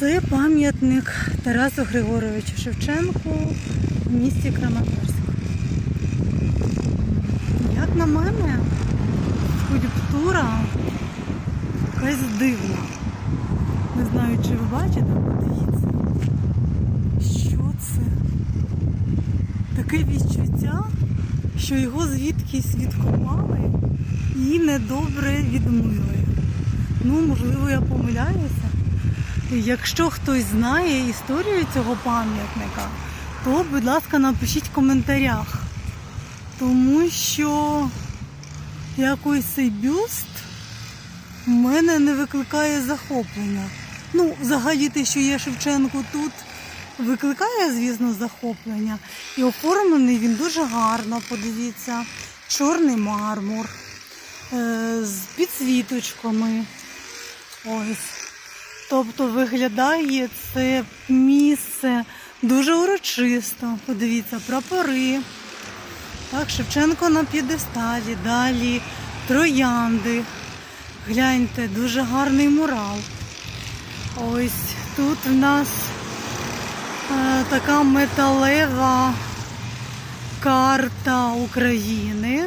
Це пам'ятник Тарасу Григоровичу Шевченку в місті Краматорськ. Як на мене, скульптура якась дивна. Не знаю, чи ви бачите, подивіться. Що це? Таке відчуття, що його звідкись відкопали і недобре відмили. Ну, можливо, я помиляюся. Якщо хтось знає історію цього пам'ятника, то, будь ласка, напишіть в коментарях. Тому що якось цей бюст в мене не викликає захоплення. Ну, взагалі те, що є Шевченко тут, викликає, звісно, захоплення. І оформлений він дуже гарно, подивіться. Чорний мармур е, з підсвіточками. Ось. Тобто виглядає це місце дуже урочисто. Подивіться, прапори. Так, Шевченко на п'єдесталі, далі троянди. Гляньте, дуже гарний мурал. Ось тут в нас е, така металева карта України.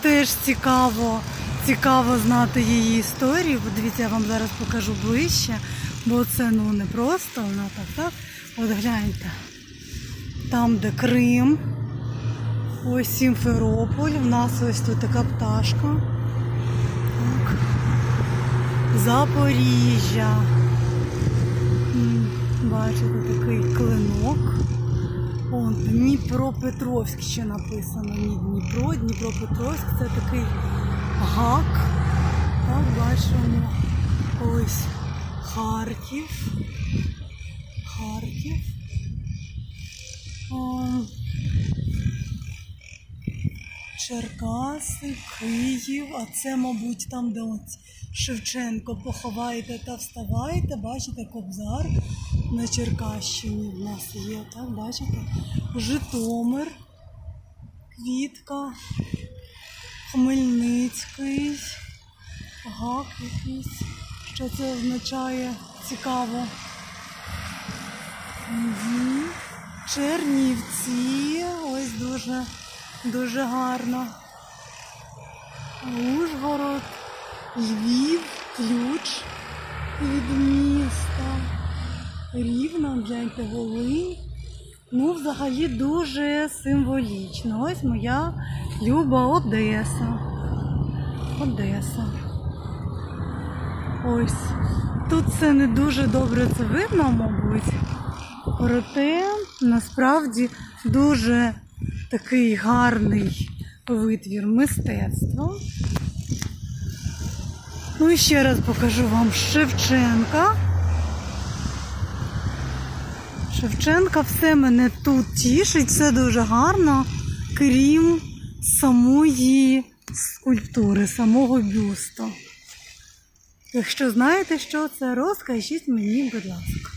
Теж цікаво, цікаво знати її історію. Подивіться, я вам зараз покажу ближче, бо це ну не просто, вона так, так. От гляньте. Там, де Крим, ось Сімферополь, в нас ось тут така пташка. Так. Запоріжжя. Бачите, такий клинок. Он Дніпропетровськ ще написано. Не Дніпро, Дніпропетровськ це такий гак. Так, бачимо. Ось Харків. Харків. О, Черкаси, Київ, а це, мабуть, там, де от Шевченко поховайте та вставайте, бачите, Кобзар на Черкащині в нас є, так, бачите? Житомир, Квітка, Хмельницький, гак якийсь. Що це означає? Цікаво. Угу. Чернівці, ось дуже, дуже гарно. Ужгород, Львів, ключ від міста. Рівно, гляньте, Волинь. Ну, взагалі дуже символічно. Ось моя люба Одеса. Одеса. Ось. Тут це не дуже добре це видно, мабуть. Проте насправді дуже такий гарний витвір мистецтва. Ну і ще раз покажу вам Шевченка. Шевченка все мене тут тішить, все дуже гарно, крім самої скульптури, самого бюсту. Якщо знаєте, що це, розкажіть мені, будь ласка.